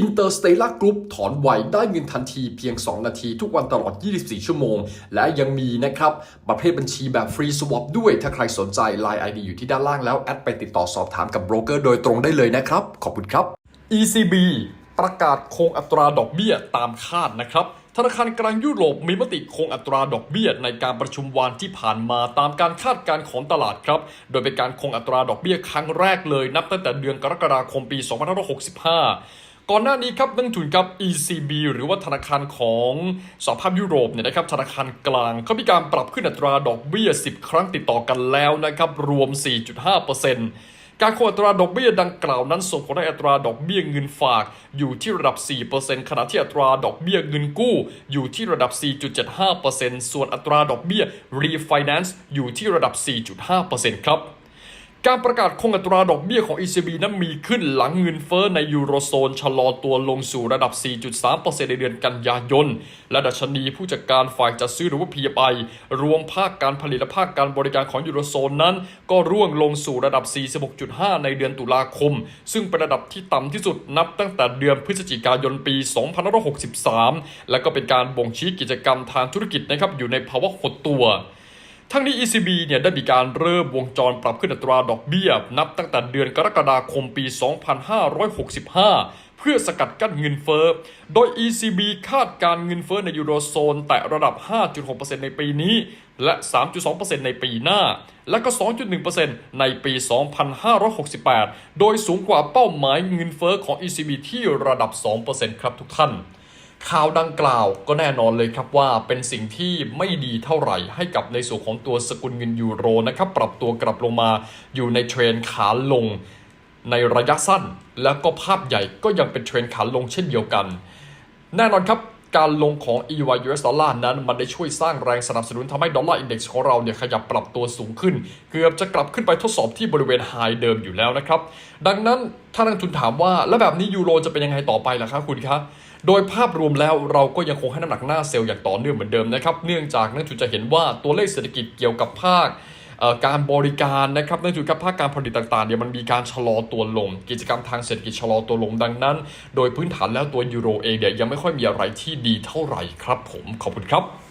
Interstellar Group ถอนไวได้เงินทันทีเพียง 2 นาทีทุกวันตลอด 24 ชั่วโมง และยังมีนะครับ ประเภทบัญชีแบบฟรีสวอปด้วย ถ้าใครสนใจ Line ID อยู่ที่ด้านล่างแล้ว แอดไปติดต่อสอบถามกับโบรกเกอร์โดยตรงได้เลยนะครับ ขอบคุณครับ ECB ประกาศคงอัตราดอกเบี้ยตามคาดนะครับธนาคารกลางยุโรปมีมติคงอัตราดอกเบี้ยในการประชุมวานที่ผ่านมาตามการคาดการณ์ของตลาดครับ โดยเป็นการคงอัตราดอกเบี้ยครั้งแรกเลยนับตั้งแต่เดือนกรกฎาคมปี 2565 ก่อนหน้านี้ครับนักทุนครับ ECB หรือว่าธนาคารของสหภาพยุโรปเนี่ยนะครับธนาคารกลางเขามีการปรับขึ้นอัตราดอกเบี้ย 10 ครั้งติดต่อกันแล้วนะครับรวม 4.5%การคงอัตราดอกเบี้ยดังกล่าวนั้นส่งผลให้อัตราดอกเบี้ยเงินฝากอยู่ที่ระดับ 4%ขณะที่อัตราดอกเบี้ยเงินกู้อยู่ที่ระดับ 4.75%ส่วนอัตราดอกเบี้ย refinance อยู่ที่ระดับ 4.5%ครับ การประกาศคงอัตราดอกเบี้ยของ ECB นั้นมีขึ้นหลังเงินเฟ้อในยูโรโซนชะลอตัวลงสู่ระดับ 4.3%ในเดือนกันยายน และดัชนีผู้จัดการฝ่ายจัดซื้อหรือว่า PMI รวมภาคการผลิตและภาคการบริการของยูโรโซนนั้น ก็ร่วงลงสู่ระดับ 46.5 ในเดือนตุลาคม ซึ่งเป็นระดับที่ต่ำที่สุดนับตั้งแต่เดือนพฤศจิกายนปี 2563 และก็เป็นการบ่งชี้กิจกรรมทางธุรกิจนะครับอยู่ในภาวะหดตัว ทั้งนี้ ECB เนี่ยได้มีการเริ่มวงจรปรับขึ้นอัตราดอกเบี้ย นับตั้งแต่เดือนกรกฎาคมปี 2565 เพื่อสกัดกั้นเงินเฟ้อ โดย ECB คาดการเงินเฟ้อในยูโรโซนแตะระดับ 5.6%ในปีนี้ และ 3.2%ในปีหน้า และก็ 2.1%ในปี 2568 โดยสูงกว่าเป้าหมายเงินเฟ้อของ ECB ที่ระดับ 2%ครับทุกท่าน ข่าวดังกล่าวก็แน่นอนเลยครับว่าเป็นสิ่งที่ไม่ดีเท่าไหร่ให้กับในส่วนของตัวสกุลเงินยูโรนะครับปรับตัวกลับลงมาอยู่ในเทรนขาลงในระยะสั้น แล้วก็ภาพใหญ่ก็ยังเป็นเทรนขาลงเช่นเดียวกัน แน่นอนครับ การลงของ EY US ดอลลาร์นั้น มันได้ช่วยสร้างแรงสนับสนุนทำให้ดอลลาร์อินเด็กซ์ของเราเนี่ยขยับปรับตัวสูงขึ้น เกือบจะกลับขึ้นไปทดสอบที่บริเวณไฮเดิมอยู่แล้วนะครับ ดังนั้นถ้านักทุนถามว่าแล้วแบบนี้ยูโรจะเป็นยังไงต่อไปล่ะครับคุณครับโดยภาพรวมแล้วเราก็ยังคงให้น้ำหนักหน้าเซลล์อย่างต่อเนื่องเหมือนเดิมนะครับเนื่องจากนักทุนจะเห็นว่าตัวเลขเศรษฐกิจเกี่ยวกับภาค การบริการนะครับนักทุนครับภาคการผลิตต่างๆเนี่ยมันมีการชะลอตัวลง กิจกรรมทางเศรษฐกิจชะลอตัวลงดังนั้น โดยพื้นฐานแล้วตัวยูโรเองเนี่ยยังไม่ค่อยมีอะไรที่ดีเท่าไหร่ครับผมขอบคุณครับ